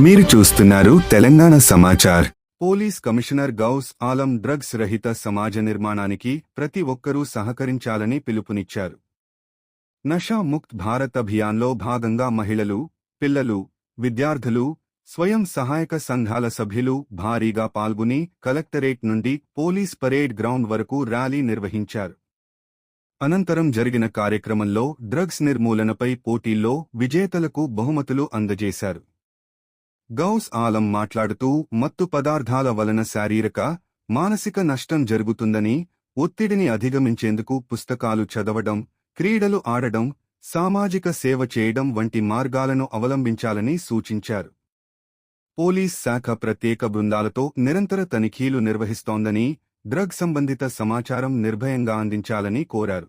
మీరు చూస్తున్నారు Telangana Samachar. Police commissioner Ghouse Alam drugs రహిత సమాజ నిర్మాణానికి ప్రతి ఒక్కరూ సహకరించాలని పిలుపునిచ్చారు. నషా ముక్త్ భారత్ అభియాన్లో భాగంగా మహిళలు పిల్లలు విద్యార్థులు స్వయం సహాయక సంఘాల సభ్యులు భారీగా పాల్గొని కలెక్టరేట్ నుండి పోలీస్ పరేడ్ గ్రౌండ్ వరకు ర్యాలీ నిర్వహించారు. అనంతరం జరిగిన కార్యక్రమంలో డ్రగ్స్ నిర్మూలనపై పోటీల్లో విజేతలకు బహుమతులు అందజేశారు. గౌస్ ఆలం మాట్లాడుతూ మత్తు పదార్థాల వలన శారీరక మానసిక నష్టం జరుగుతుందని ఒత్తిడిని అధిగమించేందుకు పుస్తకాలు చదవడం క్రీడలు ఆడడం సామాజిక సేవ చేయడం వంటి మార్గాలను అవలంబించాలని సూచించారు. పోలీస్ శాఖ ప్రత్యేక బృందాలతో నిరంతర తనిఖీలు నిర్వహిస్తోందని డ్రగ్ సంబంధిత సమాచారం నిర్భయంగా అందించాలని కోరారు.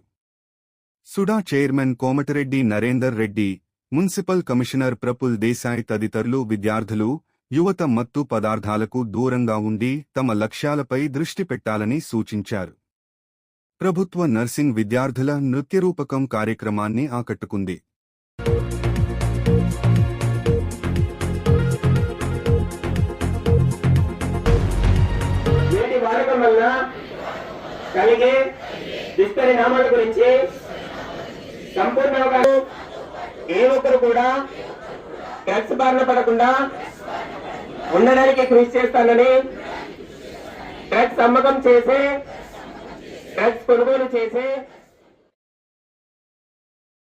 SUDA chairman Komatireddy Narender Reddy municipal commissioner Prafful Desai తదితరులు విద్యార్థులు యువత మత్తు పదార్థాలకు దూరంగా ఉండి తమ లక్ష్యాలపై దృష్టి పెట్టాలని సూచించారు. ప్రభుత్వ నర్సింగ్ విద్యార్థుల నృత్యరూపకం కార్యక్రమాన్ని ఆకట్టుకుంది. కలిగే దుష్పరిణామాల గురించి సంపూర్ణ అవగాహన ఏ ఒక్కరు కూడా డ్రగ్స్ బారిన పడకుండా ఉండడానికి కృషి చేస్తానని డ్రగ్స్ అమ్మకం చేసే డ్రగ్స్ కొనుగోలు చేసే